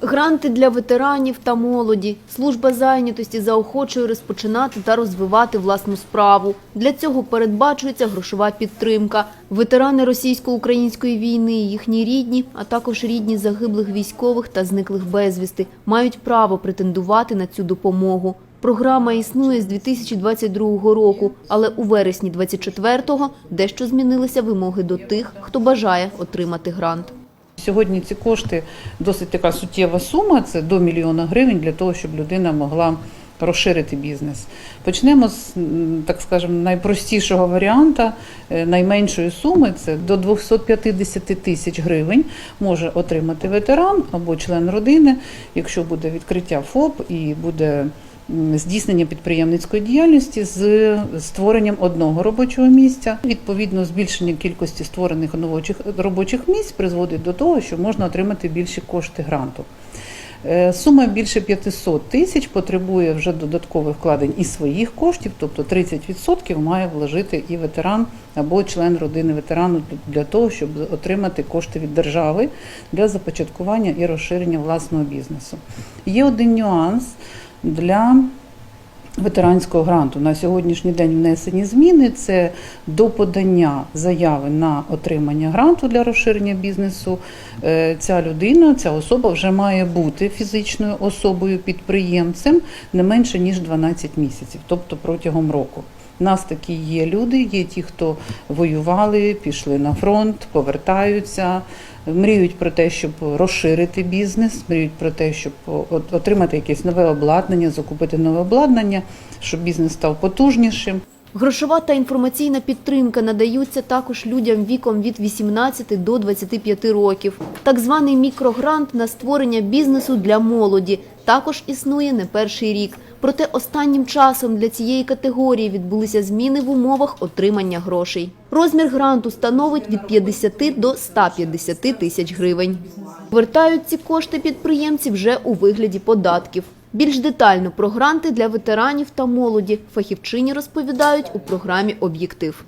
Гранти для ветеранів та молоді. Служба зайнятості заохочує розпочинати та розвивати власну справу. Для цього передбачується грошова підтримка. Ветерани російсько-української війни, їхні рідні, а також рідні загиблих військових та зниклих безвісти мають право претендувати на цю допомогу. Програма існує з 2022 року, але у вересні 24-го дещо змінилися вимоги до тих, хто бажає отримати грант. Сьогодні ці кошти досить така суттєва сума, це до мільйона гривень для того, щоб людина могла розширити бізнес. Почнемо з, так скажемо, найпростішого варіанта, е, найменшої суми це до 250 тисяч гривень може отримати ветеран або член родини, якщо буде відкриття ФОП і буде здійснення підприємницької діяльності з створенням одного робочого місця. Відповідно, збільшення кількості створених робочих, робочих місць призводить до того, що можна отримати більші кошти гранту. Е, Сума більше 500 тисяч потребує вже додаткових вкладень і своїх коштів, тобто 30% має вложити і ветеран або член родини ветерану для того, щоб отримати кошти від держави для започаткування і розширення власного бізнесу. Є один нюанс для ветеранського гранту. На сьогоднішній день внесені зміни. Це до подання заяви на отримання гранту для розширення бізнесу. Е, Ця людина, ця особа вже має бути фізичною особою підприємцем не менше ніж 12 місяців, тобто протягом року. Нас такі є люди, є ті, хто воювали, пішли на фронт, повертаються, мріють про те, щоб розширити бізнес, мріють про те, щоб отримати якесь нове обладнання, закупити нове обладнання, щоб бізнес став потужнішим. Грошова та інформаційна підтримка надаються також людям віком від 18 до 25 років. Так званий мікрогрант на створення бізнесу для молоді також існує не перший рік. Проте останнім часом для цієї категорії відбулися зміни в умовах отримання грошей. Розмір гранту становить від 50 до 150 тисяч гривень. Вертають ці кошти підприємці вже у вигляді податків. Більш детально про гранти для ветеранів та молоді фахівчині розповідають у програмі «Об'єктив».